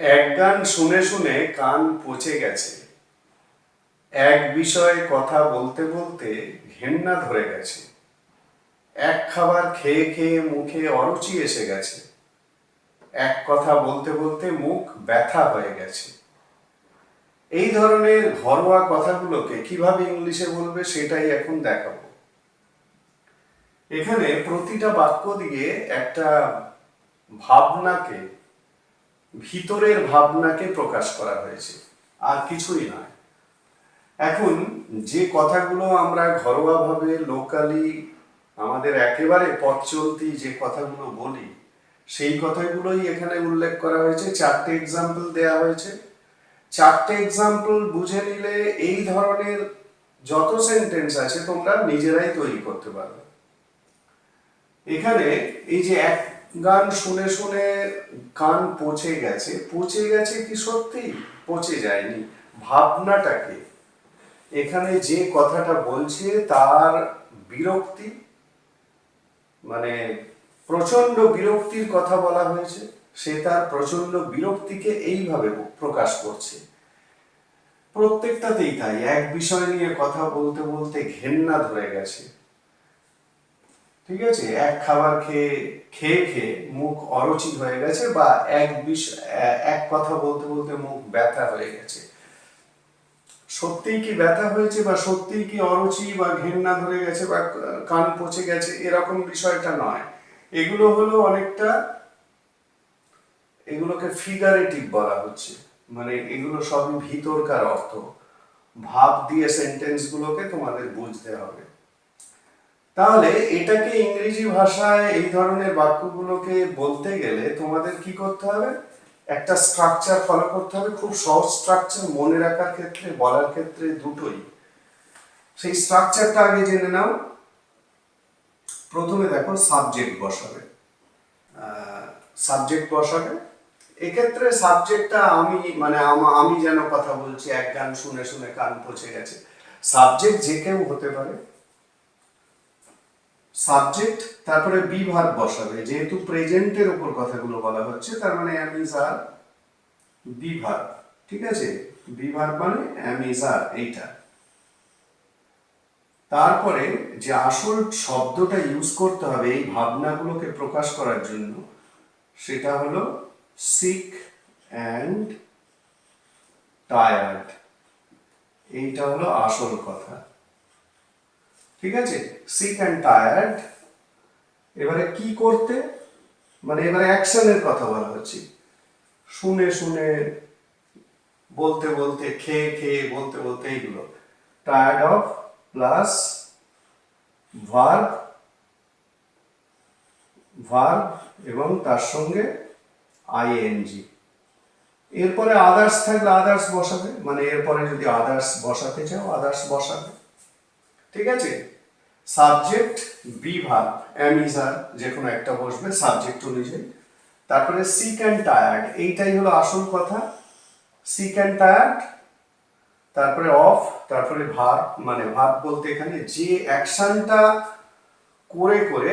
এক গান শুনে শুনে কান পচে গেছে। এক বিষয়ে কথা বলতে বলতে ঘেন্না ধরে গেছে। এক খাবার খেয়ে খেয়ে মুখে অরুচি এসে গেছে। এক কথা বলতে বলতে মুখ ব্যথা হয়ে গেছে। এই ধরনের ঘরোয়া কথাগুলোকে কীভাবে ইংলিশে বলবে সেটাই এখন দেখাবো। এখানে প্রতিটা বাক্য দিয়ে একটা ভাবনাকে ভিতরের ভাবনাকে প্রকাশ করা হয়েছে। আর কিছুই নয়। এখন যে কথাগুলো আমরা ঘরোয়াভাবে লোকালি আমাদের একেবারে পথ চলতি যে কথাগুলো বলি, সেই কথাগুলোই এখানে উল্লেখ করা হয়েছে। চারটে এক্সাম্পল দেয়া হয়েছে। চারটে এক্সাম্পল বুঝে নিলে এই ধরনের যত সেন্টেন্স আছে তোমরা নিজেরাই তৈরি করতে পারবে। এখানে এই যে এক গান শুনে শুনে কান পচে গেছে। পচে গেছে কি সত্যি? পচে যায়নি। ভাবনাটাকে এখানে যে কথাটা বলছে তার বিরক্তি মানে প্রচণ্ড বিরক্তির কথা বলা হয়েছে। সে তার প্রচণ্ড বিরক্তিকে এইভাবে প্রকাশ করছে। প্রত্যেকটাতেই তাই। এক বিষয় নিয়ে কথা বলতে বলতে ঘেন্না ধরে গেছে। ঠিক আছে? এক খাবার খেয়ে খেয়ে খেয়ে মুখ অরুচি হয়ে গেছে বা এক বিষ, এক কথা বলতে বলতে মুখ ব্যথা হয়ে গেছে। সত্যিই কি ব্যথা হয়েছে বা সত্যিই কি অরুচি বা ঘেন্না ধরে গেছে বা কান পচে গেছে? এরকম বিষয়টা নয়। এগুলো হলো অনেকটা, এগুলোকে ফিগারেটিভ বলা হচ্ছে। মানে এগুলো সবই ভিতরকার অর্থ। ভাব দিয়ে সেন্টেন্স গুলোকে তোমাদের বুঝতে হবে। তাহলে এটাকে ইংরেজি ভাষায় এই ধরনের বাক্যগুলোকে বলতে গেলে তোমাদের কি করতে হবে? একটা স্ট্রাকচার ফলো করতে হবে, খুব সহজ স্ট্রাকচার মনে রাখার ক্ষেত্রে, বলার ক্ষেত্রে দুটোই। সেই স্ট্রাকচারটা আগে জেনে নাও। প্রথমে দেখো সাবজেক্ট বসাবে। সাবজেক্ট বসাবে। এক্ষেত্রে সাবজেক্টটা আমি মানে আমা- যেন কথা বলছি, এক গান শুনে শুনে কান পচে গেছে। সাবজেক্ট যে কেউ হতে পারে। সাবজেক্ট তারপরে বি ভার্ব বসাবে। যেহেতু প্রেজেন্টের উপর কথাগুলো বলা হচ্ছে, তার মানে am is are be verb ঠিক আছে? বি ভার্ব মানে অ্যাম ইজ আর এইটা। তারপরে যে আসল শব্দটা ইউজ করতে হবে এই ভাবনাগুলোকে প্রকাশ করার জন্য, সেটা হলো সিক অ্যান্ড টায়ার্ড এইটা হলো আসল কথা। ঠিক আছে? সিক অ্যান্ড টায়ার্ড এবারে কি করতে? মানে এবারে অ্যাকশনের কথা বলা হচ্ছে। শুনে শুনে, বলতে বলতে, খেয়ে খেয়ে, বলতে বলতে এইগুলো। Tired of plus verb verb এবং তার সঙ্গে আইএনজি এরপরে আদার্স থাকলে আদার্স বসাবে। মানে এরপরে যদি আদার্স বসাতে চাও আদার্স বসাবে। ঠিক আছে? সাবজেক্ট বি ভার্ব অ্যামিজার যে কোনো একটা বসবে, সাবজেক্ট অনুযায়ী। তারপরে সিক অ্যান্ড টায়ার্ড এইটাই হলো আসল কথা। সিক অ্যান্ড টায়ার্ড তারপরে অফ তারপরে ভার্ব মানে ভার্ব বলতে এখানে যে অ্যাকশনটা করে করে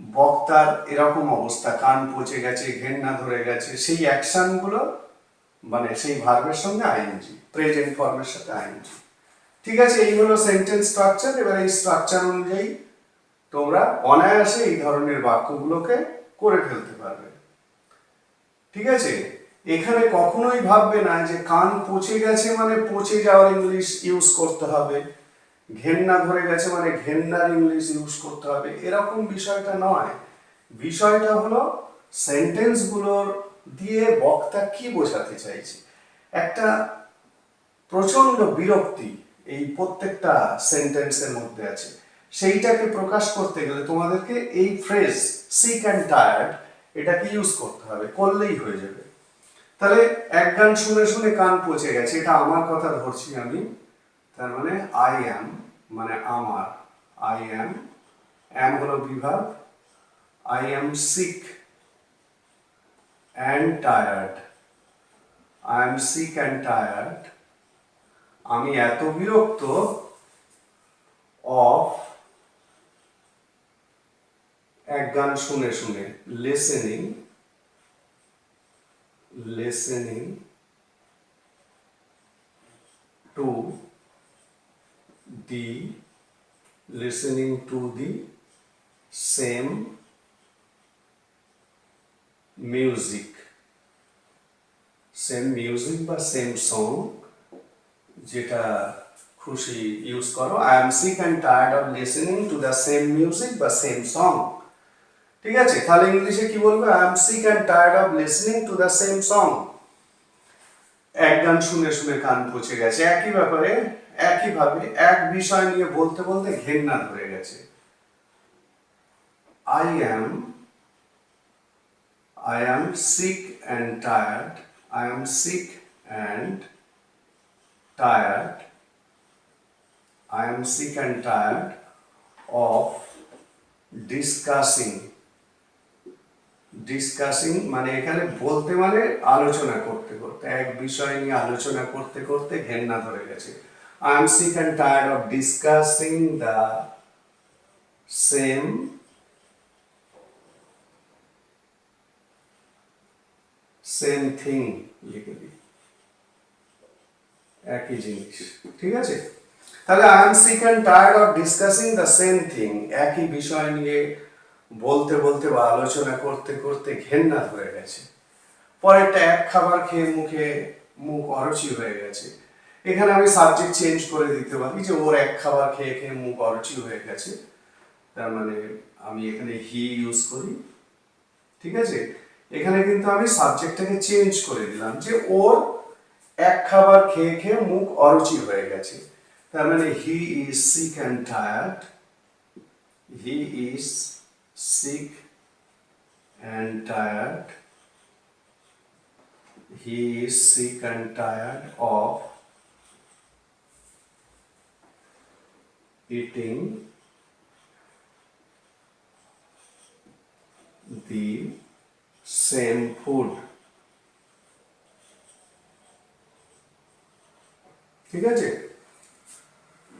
বক্তার এরকম অবস্থা, কান পচে গেছে, ঘেন্না ধরে গেছে, সেই অ্যাকশনগুলো মানে সেই ভার্বের সঙ্গে আইএনজি প্রেজেন্ট ফর্মের সাথে আইএনজি ঠিক আছে, এই হলো সেন্টেন্স স্ট্রাকচার এবার এই স্ট্রাকচার অনুযায়ী তোমরা অনায়াসে এই ধরনের বাক্যগুলোকে করে ফেলতে পারবে। ঠিক আছে? এখানে কখনোই ভাববে না যে কান পচে গেছে মানে পচে যাওয়ার ইংলিশ ইউজ করতে হবে। ঘেন্না ধরে গেছে মানে ঘেন্নার ইংলিশ ইউজ করতে হবে। এরকম বিষয়টা নয়। বিষয়টা হলো সেন্টেন্সগুলোর দিয়ে বক্তা কি বোঝাতে চাইছে? একটা প্রচণ্ড বিরক্তি এই প্রত্যেকটা সেন্টেন্সের মধ্যে আছে। সেইটাকে প্রকাশ করতে গেলে তোমাদেরকে এই ফ্রেজ সিক অ্যান্ড টায়ার্ড এটাকে ইউজ করতে হবে, করলেই হয়ে যাবে। তাহলে এক গান শুনে শুনে কান পচে গেছে, এটা আমার কথা ধরছি আমি। তার মানে আই অ্যাম মানে আমার। আই অ্যাম অ্যাম হলো বিভাগ। I am sick and tired I am sick and tired আমি এত বিরক্ত অফ এক গান শুনে শুনে listening listening to the listening to the same music same music বা সেম সঙ্গ যেটা খুশি ইউজ করো। I am sick and tired of listening to the same music বা সেম সং ঠিক আছে? তাহলে ইংলিশে কি বলবে? I am sick and tired of listening to the same song এক গান শুনে শুনে কান পচে গেছে। একই ব্যাপারে, একইভাবে এক বিষয় নিয়ে বলতে বলতে ঘেন্না ধরে গেছে। I am I am sick and tired. I am sick and tired. I am sick and tired of discussing. Discussing মানে এখানে বলতে মানে আলোচনা করতে করতে, এক বিষয় নিয়ে আলোচনা করতে করতে ঘেন্না ধরে গেছে I am sick and tired of discussing the same thing লিখে দিই একই জিনিস, ঠিক আছে? তাহলে I am sick and tired of discussing the same thing একই বিষয় নিয়ে বলতে বলতে বা আলোচনা করতে করতে ঘেন্না হয়ে গেছে। পরেরটা এক খাবার খেয়ে মুখে মুখ অরুচি হয়ে গেছে। এখানে আমি সাবজেক্ট চেঞ্জ করে দিতে পারি যে ওর এক খাবার খেয়ে খেয়ে মুখ অরুচি হয়ে গেছে। তার মানে আমি এখানে হি ইউজ করি, ঠিক আছে? এখানে কিন্তু আমি সাবজেক্টটাকে চেঞ্জ করে দিলাম যে ওর এক খাবার খেয়ে খেয়ে মুখ অরুচি হয়ে গেছে। তার মানে he is sick and tired he is sick and tired he is sick and tired of eating the same food. ঠিক আছে?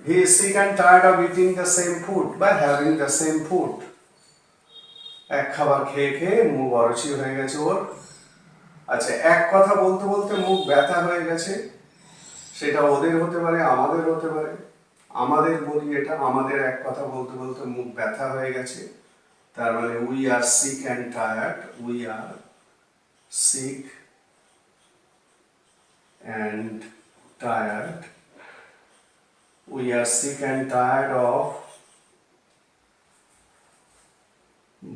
He is sick and tired of eating the same food বা হ্যাভিং দ্য সেম ফুড এক খাবার খেয়ে খেয়ে মুখ অরুচি হয়ে গেছে ওর। আচ্ছা এক কথা বলতে বলতে মুখ ব্যথা হয়ে গেছে। সেটা ওদের হতে পারে, আমাদের হতে পারে। আমাদের বলি এটা, আমাদের এক কথা বলতে বলতে মুখ ব্যথা হয়ে গেছে। তার মানে we are sick and tired we are sick and tired we are sick and tired of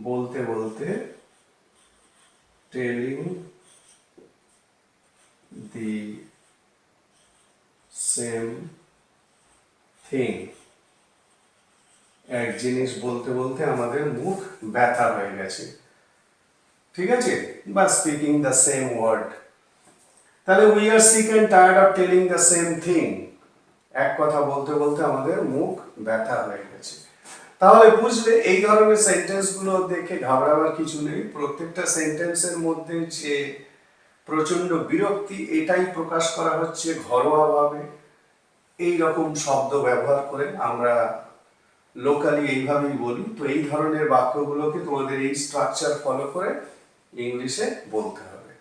বলতে বলতে টেলিং দি সেম থিং এক জিনিস বলতে বলতে আমাদের মুখ ব্যথা হয়ে গেছে। ঠিক আছে? বা স্পিকিং দ্য সেম ওয়ার্ড তাহলে we are sick and tired of telling the same thing এক কথা বলতে বলতে আমাদের মুখ ব্যথা হয়ে গেছে। তাহলে বুঝলে, এই ধরনের সেন্টেন্সগুলো দেখে ঘাবড়াবার কিছু নেই। প্রত্যেকটা সেন্টেন্সের মধ্যে যে প্রচণ্ড বিরক্তি, এটাই প্রকাশ করা হচ্ছে ঘরোয়াভাবে। এই রকম শব্দ ব্যবহার করে আমরা লোকালি এইভাবেই বলি। তো এই ধরনের বাক্যগুলোকে তোমাদের এই স্ট্রাকচার ফলো করে ইংলিশে বলতে হবে।